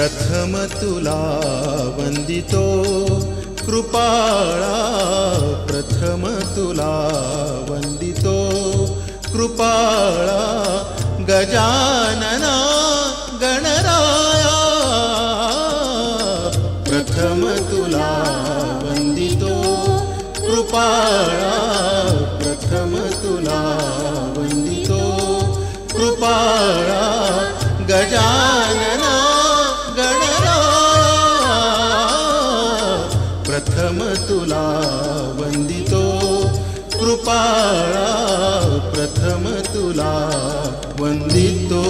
प्रथम तुला वंदितो. कृपाळा प्रथम तुला वंदितो. कृपाळा गजानना गणराया. प्रथम तुला वंदितो. कृपाळा गोपाळा प्रथम तुला वंदितो.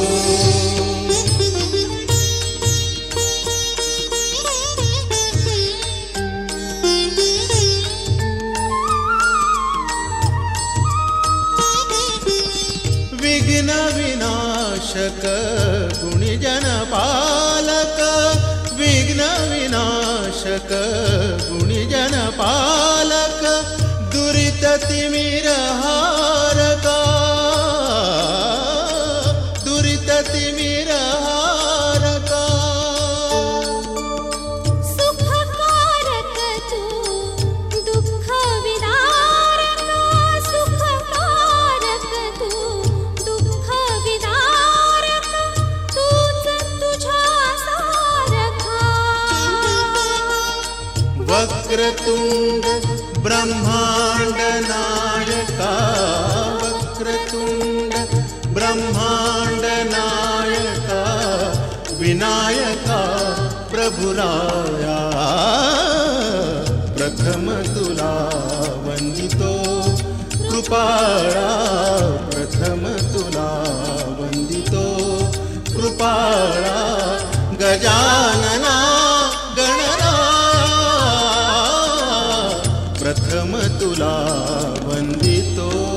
विघ्न विनाशक गुणिजन पालक. विघ्न विनाशक गुणिजन पालक. दुरित तिमिर हारका. दुरित तिमिर हारका. सुखकारक तू दुःख विदारक सुखकारक तू दुःख विदारक तूच तुझ्या वक्रतुंड ब्रह्माण्डनायका नायका ब्रह्माण्डनायका नायका विनायका प्रभुराया प्रथम तुला कृपाळा वन्दितो।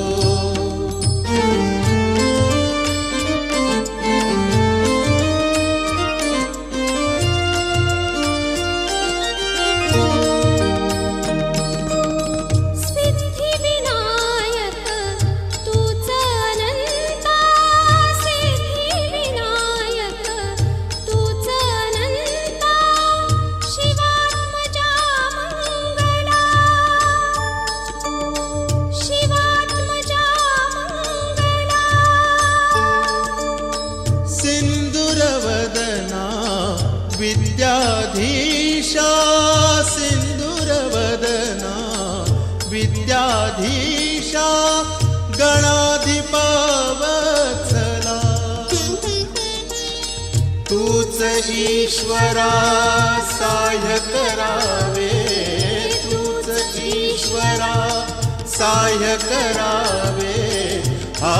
विद्याधीशा सिन्दुरवदना विद्याधीशा गणाधिपवत्सला। तूच ईश्वरा साह्य करावे तूच ईश्वरा साह्य करावे हा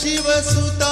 शिवसुता